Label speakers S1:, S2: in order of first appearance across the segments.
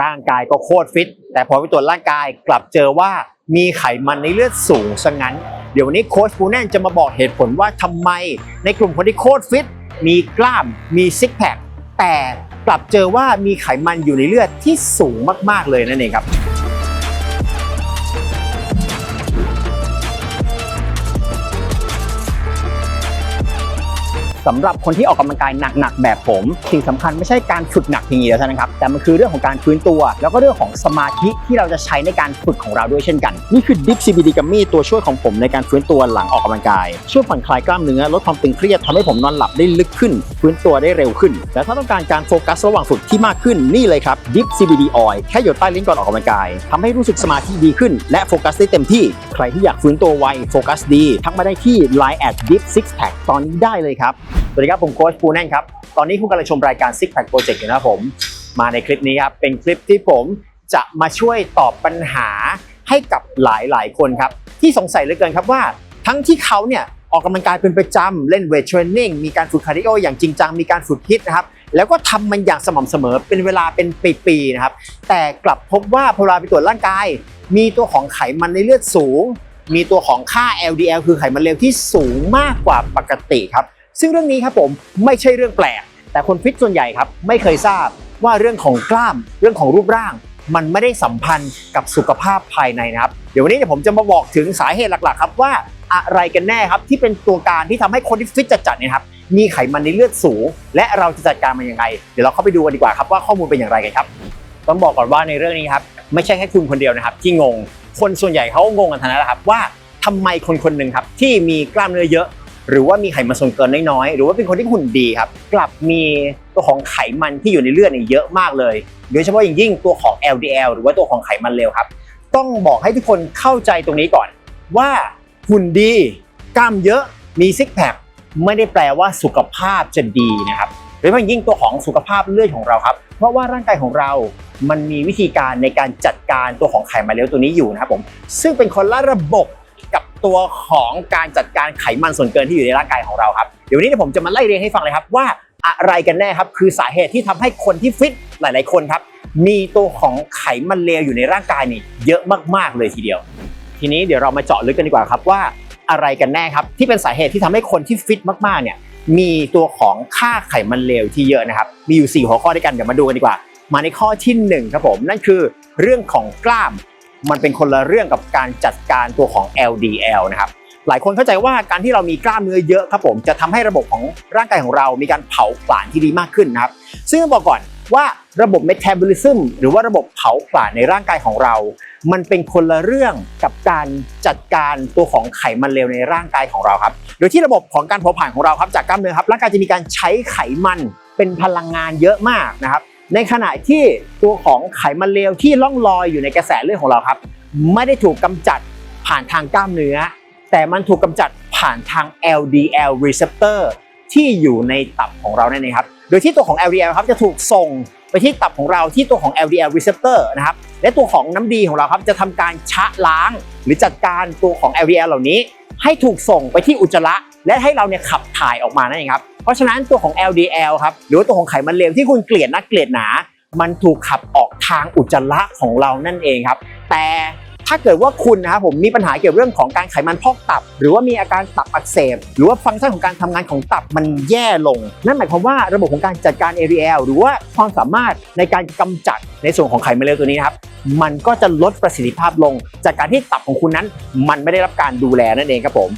S1: ร่างกายก็โคตรฟิต แต่พอไปตรวจร่างกายกลับเจอว่ามีไขมันในเลือดสูงซะงั้น เดี๋ยววันนี้โค้ชปูแน่นจะมาบอกเหตุผลว่าทำไมในกลุ่มคนที่โคตรฟิต มีกล้ามมีซิกแพคแต่กลับเจอว่ามีไขมันอยู่ในเลือดที่สูงมากๆเลยนั่นเองครับ สำหรับคนที่ออกกำลังกายหนักๆแบบผม สิ่งสำคัญไม่ใช่การฝึกหนักเพียงอย่างเดียวเท่านั้นครับแต่มันคือเรื่องของการฟื้นตัว แล้วก็เรื่องของสมาธิที่เราจะใช้ในการฝึกของเราด้วยเช่นกัน นี่คือ Dip CBD Gummy ตัวช่วยของผมในการฟื้นตัวหลังออกกำลังกายช่วยผ่อนคลายกล้ามเนื้อลดความตึงเครียดทำให้ผมนอนหลับได้ลึกขึ้น ฟื้นตัวได้เร็วขึ้นแต่ถ้าต้องการการโฟกัสระหว่างฝึกที่มากขึ้นนี่เลยครับ Dip CBD Oil แค่หยดใต้ลิ้นก่อนออกกำลังกายทำให้รู้สึกสมาธิดีขึ้น และโฟกัสได้เต็มที่ ใครที่อยากฟื้นตัวไวโฟกัสดีทักมาได้ที่ Line at Dip Six Pack ตอนนี้ได้เลยครับ สวัสดีครับ ผมโค้ชปูแน่นครับ ตอนนี้คุณกำลังชมรายการ Six Pack Project อยู่นะครับผม มาในคลิปนี้ครับ เป็นคลิปที่ผมจะมาช่วยตอบปัญหาให้กับหลายๆ คนครับ ที่สงสัยเหลือเกินครับว่า ทั้งที่เขาเนี่ยออกกำลังกายเป็นประจำเล่นเวทเทรนนิ่งมีการฝึกคาร์ดิโออย่างจริงจังมีการฝึกฮิตนะครับแล้วก็ทำมันอย่างสม่ำเสมอเป็นเวลาเป็นปีๆนะครับแต่กลับพบว่าพอเวลาไปตรวจร่างกาย มีตัวของไขมันในเลือดสูง มีตัวของค่า LDL คือไขมันเลวที่สูงมากกว่าปกติครับ ซึ่งเรื่องนี้ครับผมไม่ใช่เรื่องแปลก แต่คนฟิตส่วนใหญ่ครับไม่เคยทราบว่าเรื่องของกล้ามเรื่องของรูปร่าง มันไม่ได้สัมพันธ์กับสุขภาพภายในนะครับ เดี๋ยววันนี้เดี๋ยวผมจะมาบอกถึงสาเหตุหลักๆ ครับว่าอะไรกันแน่ครับที่เป็นตัวการที่ทำให้คนที่ฟิตจัดๆเนี่ยครับมีไขมันในเลือดสูง และเราจะจัดการมันยังไง เดี๋ยวเราเข้าไปดูกันดีกว่าครับว่าข้อมูลเป็นอย่างไรกันครับ ต้องบอกก่อนว่าในเรื่องนี้ครับ ไม่ใช่แค่คุณคนเดียวนะครับ ที่งง คนส่วนใหญ่เขาก็งงกันทั้งนั้นแหละครับว่าทำไมคนคนหนึ่งครับที่มีกล้ามเนื้อเยอะ หรือว่ามีไขมันส่วนเกินน้อยๆหรือว่าเป็นคนที่หุ่นดีครับกลับมีตัวของไขมันที่อยู่ในเลือดเนี่ยเยอะมากเลย โดยเฉพาะอย่างยิ่งตัวของ LDL หรือว่าตัวของไขมันเลวครับ ต้องบอกให้ทุกคนเข้าใจตรงนี้ก่อน ว่าหุ่นดีกล้ามเยอะมีซิกแพคไม่ได้แปลว่าสุขภาพจะดีนะครับโดยเฉพาะอย่างยิ่งตัวของสุขภาพเลือดของเราครับ เพราะว่าร่างกายของเรามันมีวิธีการในการจัดการตัวของไขมันเลวตัวนี้อยู่นะครับผมซึ่งเป็นคนละระบบกับตัวของการจัดการไขมันส่วนเกินที่อยู่ในร่างกายของเราครับเดี๋ยววนนี้เดี๋ยวผมจะมาไล่เรียงให้ฟังเลยครับว่าอะไรกันแน่ครับคือสาเหตุที่ทำให้คนที่ฟิตหลาย ๆ คนครับมีตัวของไขมันเลวอยู่ในร่างกายนี่เยอะมากๆเลยทีเดียว ทีนี้เดี๋ยวเรามาเจาะลึกกันดีกว่าครับว่าอะไรกันแน่ครับที่เป็นสาเหตุที่ทำให้คนที่ฟิตมากๆเนี่ย มีตัวของค่าไขมันเลวที่เยอะนะครับ มีอยู่ 4 หัวข้อด้วยกันเดี๋ยวมาดูกันดีกว่า มาในข้อที่ 1 ครับผม นั่นคือเรื่องของกล้าม มันเป็นคนละเรื่องกับการจัดการตัวของ LDL นะครับหลายคนเข้าใจว่าการที่เรามีกล้ามเนื้อเยอะครับผมจะทำให้ระบบของร่างกายของเรามีการเผาผลาญที่ดีมากขึ้นนะครับ ซึ่งบอกก่อน ว่าระบบเมตาบอลิซึมหรือว่าระบบเผาผลาญในร่างกายของเรา มันเป็นคนละเรื่องกับการจัดการตัวของไขมันเลวในร่างกายของเราครับ โดยที่ระบบของการเผาผลาญของเราครับจากกล้ามเนื้อครับร่างกายจะมีการใช้ไขมันเป็นพลังงานเยอะมากนะครับ ในขณะที่ตัวของไขมันเลวที่ล่องลอยอยู่ในกระแสเลือดของเราครับ ไม่ได้ถูกกำจัดผ่านทางกล้ามเนื้อ แต่มันถูกกำจัดผ่านทาง LDL receptor ที่อยู่ในตับของเรานั่นเองครับ โดยที่ตัวของ LDL ครับจะถูกส่งไปที่ตับของเราที่ตัวของ LDL receptor นะครับ และตัวของน้ำดีของเราครับจะทำการชะล้าง หรือจัดการตัวของ LDL เหล่านี้ ให้ถูกส่งไปที่อุจจาระ และให้เราเนี่ยขับถ่ายออกมานั่นเองครับ เพราะฉะนั้นตัวของ LDL ครับหรือตัวของไขมันเลวที่คุณเกลียดนักเกลียดหนา มันถูกขับออกทางอุจจาระของเรานั่นเองครับ แต่ ถ้าเกิดว่าคุณนะครับผมมีปัญหาเกี่ยวกับเรื่องของการไขมันพอกตับ หรือว่ามีอาการตับอักเสบ หรือว่าฟังก์ชันของการทำงานของตับมันแย่ลง นั่นหมายความว่าระบบของการจัดการ LDL หรือว่าความสามารถในการกำจัดในส่วนของไขมันเลวตัวนี้นะครับมันก็จะลดประสิทธิภาพลง จากการที่ตับของคุณนั้น มันไม่ได้รับการดูแลนั่นเองครับผม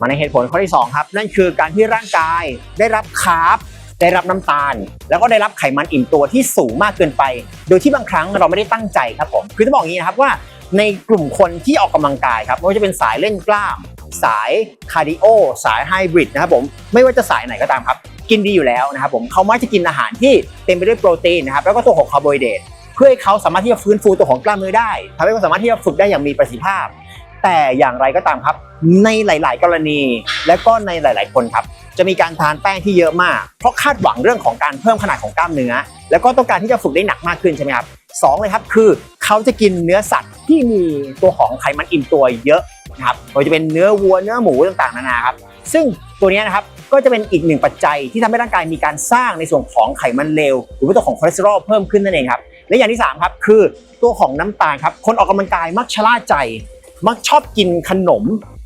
S1: มาในเหตุผลข้อที่2ครับนั่นคือการที่ร่างกายได้รับคาร์บได้รับน้ำตาล แล้วก็ได้รับไขมันอิ่มตัวที่สูงมากเกินไป โดยที่บางครั้งเราไม่ได้ตั้งใจครับผมคือต้องบอกอย่างนี้นะครับว่า ในกลุ่มคนที่ออกกำลังกายครับไม่ว่าจะเป็นสายเล่นกล้าม สายคาร์ดิโอสายไฮบริดนะครับผมไม่ว่าจะสายไหนก็ตามครับ กินดีอยู่แล้วนะครับผมเขามักจะกินอาหารที่เต็มไปด้วยโปรตีนนะครับแล้วก็ตัวของคาร์โบไฮเดรตเพื่อให้เขาสามารถที่จะฟื้นฟูตัวของกล้ามเนื้อได้ทำให้เขาสามารถที่จะฝึกได้อย่างมีประสิทธิภาพ แต่อย่างไรก็ตามครับ ในหลาย ๆ กรณี และก็ในหลาย ๆ คนครับจะมีการทานแป้งที่เยอะมาก เพราะคาดหวังเรื่องของการเพิ่มขนาดของกล้ามเนื้อ แล้วก็ต้องการที่จะฝึกได้หนักมากขึ้นใช่ไหมครับ สองเลยครับคือเขาจะกินเนื้อสัตว์ที่มีตัวของไขมันอิ่มตัวเยอะนะครับไม่ว่าจะเป็นเนื้อวัวเนื้อหมูต่างๆนานาครับซึ่งตัวนี้นะครับก็จะเป็นอีกหนึ่งปัจจัยที่ทำให้ร่างกายมีการสร้างในส่วนของไขมันเลวหรือว่าตัวของคอเลสเตอรอลเพิ่มขึ้นนั่นเองครับและอย่างที่สามครับคือตัวของน้ำตาลครับคนออกกำลังกายมักชะล่าใจ มักชอบกินขนม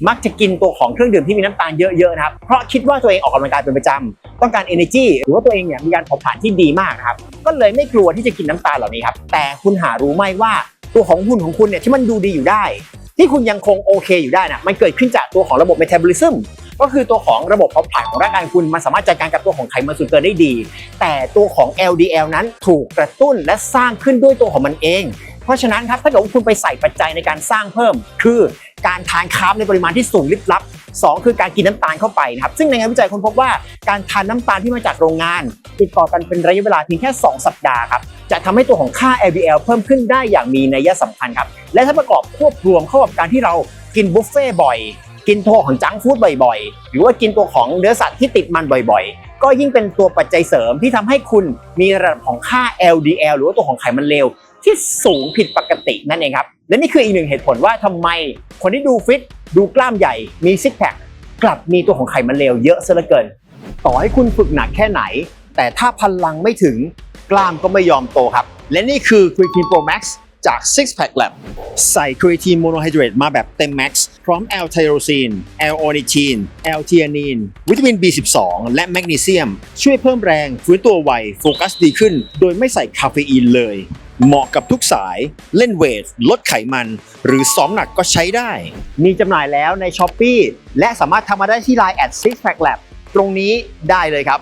S1: มักจะกินตัวของเครื่องดื่มที่มีน้ำตาลเยอะๆนะครับ เพราะคิดว่าตัวเองออกกำลังกายเป็นประจำต้องการ energy หรือว่าตัวเองเนี่ยมีการเผาผลาญที่ดีมากครับ ก็เลยไม่กลัวที่จะกินน้ำตาลเหล่านี้ครับ แต่คุณหารู้ไหมว่าตัวของหุ่นของคุณเนี่ยที่มันดูดีอยู่ได้ ที่คุณยังคงโอเคอยู่ได้นะมันเกิดขึ้นจากตัวของระบบ metabolism ก็คือตัวของระบบเผาผลาญของร่างกายคุณมันสามารถจัดการกับตัวของไขมันส่วนเกินได้ดี แต่ตัวของ LDL นั้นถูกกระตุ้นและสร้างขึ้นด้วยตัวของมันเอง เพราะฉะนั้นครับถ้าเกิดคุณไปใส่ปัจจัยในการสร้างเพิ่ม คือการทานคาร์บในปริมาณที่สูงลิบลับ 2 คือการกินน้ำตาลเข้าไปนะครับซึ่งในงานวิจัยคนพบว่าการทานน้ำตาลที่มาจากโรงงาน ติดต่อกันเป็นระยะเวลาเพียงแค่ 2 สัปดาห์ครับจะทำให้ตัวของค่า LDL เพิ่มขึ้นได้อย่างมีนัยสำคัญครับและถ้าประกอบควบรวมเข้ากับการที่เรากินบุฟเฟ่บ่อยกินตัวของจังฟู้ดบ่อยๆ หรือว่ากินตัวของเนื้อสัตว์ที่ติดมันบ่อยๆ ก็ยิ่งเป็นตัวปัจจัยเสริมที่ทำให้คุณมีระดับของค่า LDL หรือว่าตัวของไขมันเลว ที่สูงผิดปกตินั่นเองครับ และนี่คืออีกหนึ่งเหตุผลว่าทำไมคนที่ดูฟิตดูกล้ามใหญ่มีซิกแพคกลับมีตัวของไขมันเลวเยอะซะเหลือเกิน ต่อให้คุณฝึกหนักแค่ไหน แต่ถ้าพลังไม่ถึงกล้ามก็ไม่ยอมโตครับ และนี่คือ Creatine Pro Max จาก Six Pack Lab ใส่ Creatine Monohydrate มาแบบเต็ม Max พร้อม L-tyrosine L-ornithine L-theanine วิตามิน B12 และแมกนีเซียม ช่วยเพิ่มแรงฟื้นตัวไว โฟกัสดีขึ้น โดยไม่ใส่คาเฟอีนเลย เหมาะกับทุกสายเล่นเวท ลดไขมัน หรือซ้อมหนักก็ใช้ได้ มีจำหน่ายแล้วใน s h อ p e e และสามารถทำมาได้ที่ Line at Six Pack Lab ตรงนี้ได้เลยครับ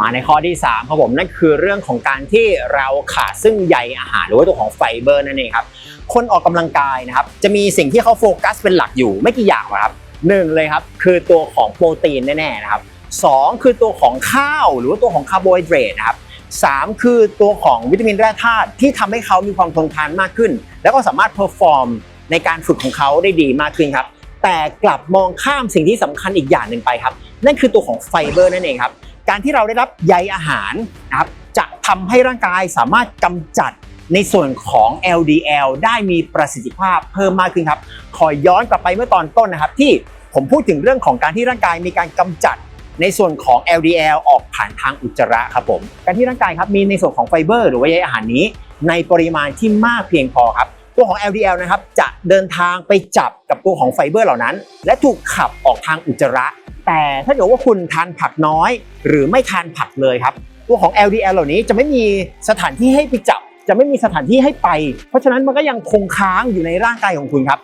S1: มาในข้อที่ 3 ครับผม นั่นคือเรื่องของการที่เราขาดซึ่งใยอาหารหรือว่าตัวของไฟเบอร์นั่นเองครับ คนออกกำลังกายนะครับ จะมีสิ่งที่เขาโฟกัสเป็นหลักอยู่ไม่กี่อย่างครับหนึ่งเลยครับ คือตัวของโปรตีนแน่ๆนะครับสองคือตัวของข้าวหรือว่าตัวของคาร์โบไฮเดรตนะครับ สามคือตัวของวิตามินแร่ธาตุที่ทำให้เขามีความทนทานมากขึ้น แล้วก็สามารถเพอร์ฟอร์มในการฝึกของเขาได้ดีมากขึ้นครับ แต่กลับมองข้ามสิ่งที่สำคัญอีกอย่างหนึ่งไปครับ นั่นคือตัวของไฟเบอร์นั่นเองครับ การที่เราได้รับใยอาหารนะครับจะทำให้ร่างกายสามารถกำจัดในส่วนของ LDL ได้มีประสิทธิภาพเพิ่มมากขึ้นครับ ขอย้อนกลับไปเมื่อตอนต้นนะครับ ที่ผมพูดถึงเรื่องของการที่ร่างกายมีการกำจัด ในส่วนของ LDL ออกผ่านทางอุจจาระครับผมการที่ร่างกายครับมีในส่วนของไฟเบอร์หรือว่าใยอาหารนี้ ในปริมาณที่มากเพียงพอครับตัวของ LDL นะครับจะเดินทางไปจับกับตัวของไฟเบอร์เหล่านั้น และถูกขับออกทางอุจจาระ แต่ถ้าเกิดว่าคุณทานผักน้อย หรือไม่ทานผักเลยครับ ตัวของ LDL เหล่านี้จะไม่มีสถานที่ให้ไปจับ จะไม่มีสถานที่ให้ไป เพราะฉะนั้นมันก็ยังคงค้างอยู่ในร่างกายของคุณครับ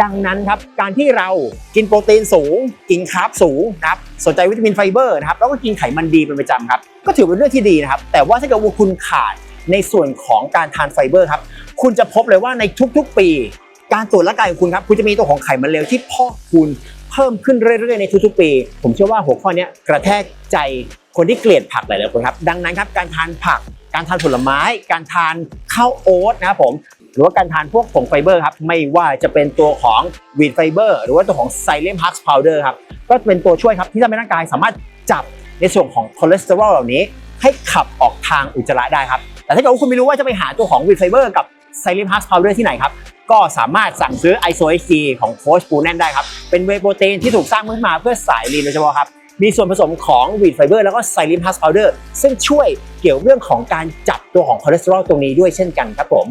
S1: ดังนั้นครับการที่เรากินโปรตีนสูง กินคาร์บสูงนะครับสนใจวิตามินไฟเบอร์นะครับแล้วก็กินไขมันดีเป็นประจำครับ ก็ถือเป็นเรื่องที่ดีนะครับ แต่ว่าถ้าเกิดว่าคุณขาดในส่วนของการทานไฟเบอร์ครับ คุณจะพบเลยว่าในทุกๆปี การตรวจร่างกายของคุณครับ คุณจะมีตัวของไขมันเลวที่พอกพูนเพิ่มขึ้นเรื่อยๆในทุกๆปี ผมเชื่อว่าหัวข้อนี้กระแทกใจคนที่เกลียดผักหลายๆคนครับ ดังนั้นครับการทานผัก การทานผลไม้ การทานข้าวโอ๊ตนะครับผม หรือว่าการทานพวกผงไฟเบอร์ครับไม่ว่าจะเป็นตัวของวีดไฟเบอร์หรือว่าตัวของไซเลมฮักส์พาวเดอร์ครับก็เป็นตัวช่วยครับที่ทำให้ร่างกายสามารถจับในส่วนของคอเลสเตอรอลเหล่านี้ ให้ขับออกทางอุจจาระได้ครับแต่ถ้าเกิดว่าคุณไม่รู้ว่าจะไปหาตัวของวีดไฟเบอร์กับไซเลมฮักส์พาวเดอร์ที่ไหนครับก็สามารถสั่งซื้อ i s o h g ของโค้ชปูแน่นได้ครับเป็นเวโปรตีนที่ถูกสร้างขึ้นมาเพื่อสายลีนโดยเฉพาะครับมีส่วนผสมของวีดไฟเบอร์แล้วก็ไซลิมฮัสพาวเดอร์ซึ่งช่วยเกี่ยวเรื่องของการจับตัวของคอเลสเตอรอลตรงนี้ด้วยเช่นกันครับผม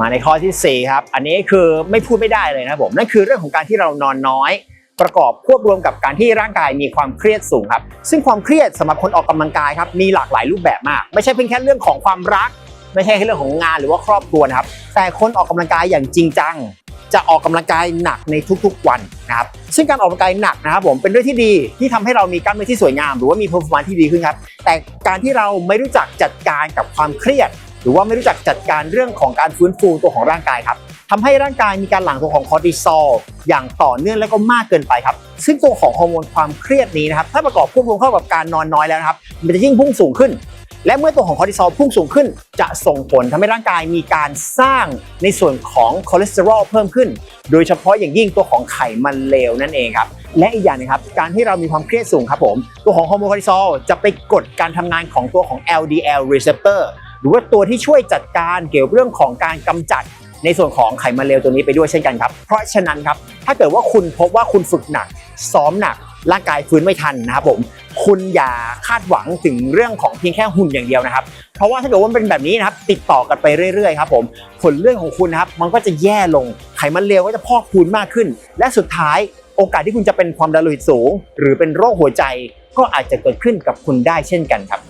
S1: มาในข้อที่ 4 ครับ อันนี้คือไม่พูดไม่ได้เลยนะผม นั่นคือเรื่องของการที่เรานอนน้อย ประกอบควบรวมกับการที่ร่างกายมีความเครียดสูงครับ ซึ่งความเครียดสำหรับคนออกกำลังกายครับมีหลากหลายรูปแบบมาก ไม่ใช่เพียงแค่เรื่องของความรัก ไม่ใช่แค่เรื่องของงานหรือว่าครอบครัวนะครับ แต่คนออกกำลังกายอย่างจริงจัง จะออกกำลังกายหนักในทุกๆวันนะครับ ซึ่งการออกกำลังกายหนักนะครับผมเป็นเรื่องที่ดีที่ทำให้เรามีกล้ามเนื้อที่สวยงาม หรือว่ามีเพอร์ฟอร์มนที่ดีขึ้นครับ แต่การที่เราไม่รู้จักจัดการกับความเครียด หรือว่าไม่รู้จักจัดการเรื่องของการฟื้นฟูตัวของร่างกายครับทำให้ร่างกายมีการหลั่งตัวของคอร์ติซอลอย่างต่อเนื่องและก็มากเกินไปครับซึ่งตัวของฮอร์โมนความเครียดนี้นะครับถ้าประกอบควบรวมเข้ากับการนอนน้อยแล้วนะครับมันจะยิ่งพุ่งสูงขึ้น และเมื่อตัวของคอร์ติซอลพุ่งสูงขึ้น จะส่งผลทำให้ร่างกายมีการสร้างในส่วนของคอเลสเตอรอลเพิ่มขึ้น โดยเฉพาะอย่างยิ่งตัวของไขมันเลวนั่นเองครับและอีกอย่างนึงครับ การที่เรามีความเครียดสูงครับผม ตัวของฮอร์โมนคอร์ติซอลจะไปกดการทำงานของตัวของ LDL receptor รือว่าตัวที่ช่วยจัดการเกี่ยวกับเรื่องของการกำจัดในส่วนของไขมันเลวตัวนี้ไปด้วยเช่นกันครับ เพราะฉะนั้นครับ ถ้าเกิดว่าคุณพบว่าคุณฝึกหนัก ซ้อมหนัก ร่างกายฟื้นไม่ทันนะครับผม คุณอย่าคาดหวังถึงเรื่องของเพียงแค่หุ่นอย่างเดียวนะครับ เพราะว่าถ้าเกิดว่ามันเป็นแบบนี้นะครับ ติดต่อกันไปเรื่อยๆครับผม ผลเรื่องของคุณนะครับ มันก็จะแย่ลง ไขมันเลวก็จะพอกพูนมากขึ้น และสุดท้ายโอกาสที่คุณจะเป็นความดันโลหิตสูง หรือเป็นโรคหัวใจ ก็อาจจะเกิดขึ้นกับคุณได้เช่นกันครับ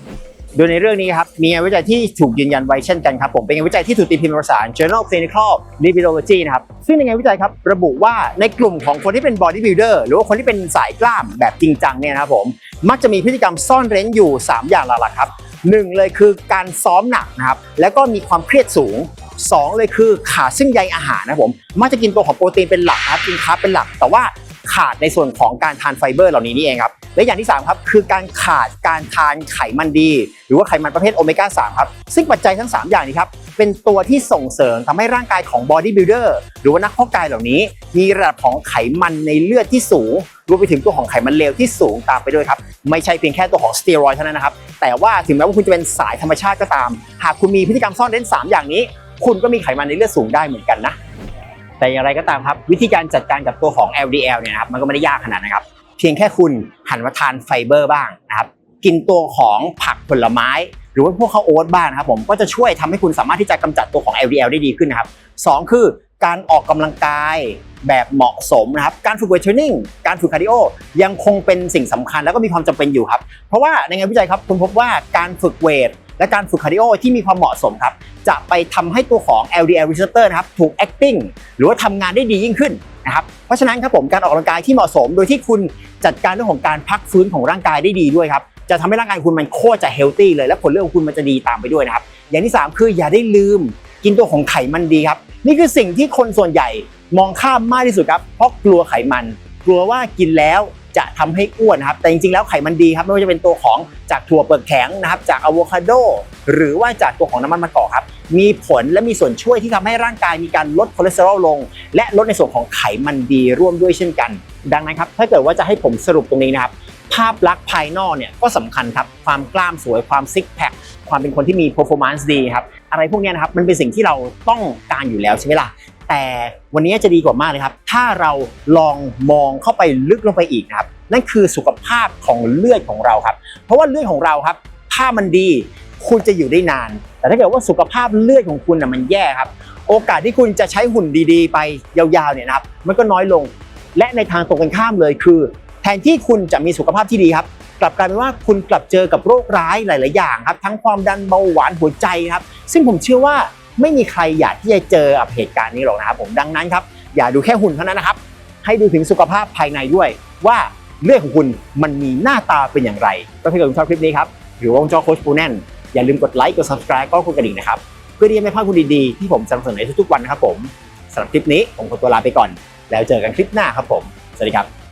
S1: โดยในเรื่องนี้ครับมีงานวิจัยที่ถูกยืนยันไว้เช่นกันครับผมเป็นงานวิจัยที่ถูกตีพิมพ์ในวารสาร Journal of Clinical Lipidology นะครับซึ่งในงานวิจัยครับระบุว่าในกลุ่มของคนที่เป็น bodybuilder หรือว่าคนที่เป็นสายกล้ามแบบจริงจังเนี่ยนะครับผมมักจะมีพฤติกรรมซ่อนเร้นอยู่ 3 อย่างหลักๆครับหนึ่งเลยคือการซ้อมหนักนะครับแล้วก็มีความเครียดสูงสองเลยคือขาดซึ่งใยอาหารนะครับผมมักจะกินตัวของโปรตีนเป็นหลักนะครับกินคาร์บเป็นหลัก แต่ว่า ขาดในส่วนของการทานไฟเบอร์เหล่านี้นี่เองครับ และอย่างที่ 3 ครับ คือการขาดการทานไขมันดี หรือว่าไขมันประเภทโอเมก้า3ครับ ซึ่งปัจจัยทั้ง 3 อย่างนี้ครับ เป็นตัวที่ส่งเสริมทำให้ร่างกายของบอดี้บิ l เดอร์หรือว่านักเพาะกายเหล่านี้ มีระดับของไขมันในเลือดที่สูงรวมไปถึงตัวของไขมันเลวที่สูงตามไปด้วยครับ ไม่ใช่เพียงแค่ตัวของสเตียรอยด์เท่านั้นนะครับ แต่ว่าถึงแม้ว่าคุณจะเป็นสายธรรมชาติก็ตาม หากคุณมีพฤติกรรมซ่อนเร้น 3 อย่างนี้ คุณก็มีไขมันในเลือดสูงได้เหมือนกันนะ แต่อย่างไรก็ตามครับ วิธีการจัดการกับตัวของ LDL เนี่ยนะครับมันก็ไม่ได้ยากขนาดนั้นครับ เพียงแค่คุณหันมาทานไฟเบอร์บ้างนะครับกินตัวของผักผลไม้ หรือว่าพวกข้าวโอ๊ตบ้างนะครับผมก็จะช่วยทำให้คุณสามารถที่จะกำจัดตัวของ LDL ได้ดีขึ้นนะครับสองคือการออกกำลังกายแบบเหมาะสมนะครับ การฝึกเวทเทรนนิ่ง การฝึกคาร์ดิโอยังคงเป็นสิ่งสำคัญแล้วก็มีความจำเป็นอยู่ครับ เพราะว่าในงานวิจัยครับคุณพบว่าการฝึกเวทและการฝึกคาร์ดิโอที่มีความเหมาะสมครับ จะไปทำให้ตัวของ LDL receptor นะครับถูก acting หรือว่าทำงานได้ดียิ่งขึ้นนะครับเพราะฉะนั้นครับผมการออกกำลังกายที่เหมาะสม โดยที่คุณจัดการเรื่องของการพักฟื้นของร่างกายได้ดีด้วยครับจะทำให้ร่างกายคุณมันโคตรจะเฮลตี้เลยและผลเลือดของคุณมันจะดีตามไปด้วยนะครับอย่างที่ 3 คืออย่าได้ลืมกินตัวของไขมันดีครับนี่คือสิ่งที่คนส่วนใหญ่มองข้ามมากที่สุดครับเพราะกลัวไขมัน กลัวว่ากินแล้วจะทำให้อ้วนครับแต่จริงๆแล้วไขมันดีครับไม่ว่าจะเป็นตัวของจากถั่วเปลือกแข็งนะครับจากอะโวคาโดหรือว่าจากตัวของน้ำมันมะกอกครับ มีผลและมีส่วนช่วยที่ทำให้ร่างกายมีการลดคอเลสเตอรอลลง และลดในส่วนของไขมันดีร่วมด้วยเช่นกัน ดังนั้นครับถ้าเกิดว่าจะให้ผมสรุปตรงนี้นะครับภาพลักษณ์ภายนอกเนี่ยก็สำคัญครับความกล้ามสวยความซิกแพคความเป็นคนที่มี performance ดีครับอะไรพวกนี้นะครับมันเป็นสิ่งที่เราต้องการอยู่แล้วใช่ไหมล่ะแต่วันนี้จะดีกว่ามากเลยครับ ถ้าเราลองมองเข้าไปลึกลงไปอีกนะครับ นั่นคือสุขภาพของเลือดของเราครับ เพราะว่าเลือดของเราครับ ถ้ามันดี คุณจะอยู่ได้นาน แต่ถ้าเกิดว่าสุขภาพเลือดของคุณน่ะมันแย่ครับ โอกาสที่คุณจะใช้หุ่นดีๆ ไปยาวๆเนี่ยนะครับ มันก็น้อยลง และในทางตรงกันข้ามเลยคือ แทนที่คุณจะมีสุขภาพที่ดีครับ กลับกลายเป็นว่าคุณกลับเจอกับโรคร้ายหลาย ๆ อย่างครับ ทั้งความดันเบาหวานหัวใจครับ ซึ่งผมเชื่อว่าไม่มีใครอยากที่จะเจอกับเหตุการณ์นี้หรอกนะครับผมดังนั้นครับ อย่าดูแค่หุ่นเท่านั้นนะครับ ให้ดูถึงสุขภาพภายในด้วย ว่าเลือดของคุณมันมีหน้าตาเป็นอย่างไรก็ถ้าเกิดคุณชอบคลิปนี้ครับหรือว่าวงจอโค้ชปูแน่น อย่าลืมกดไลค์กด subscribe ก็กดกระดิ่งนะครับ เพื่อที่จะไม่พลาดคุณดีๆ ที่ผมจะนำเสนอในทุกๆวันนะครับผมสำหรับคลิปนี้ผมขอตัวลาไปก่อน แล้วเจอกันคลิปหน้าครับผม สวัสดีครับ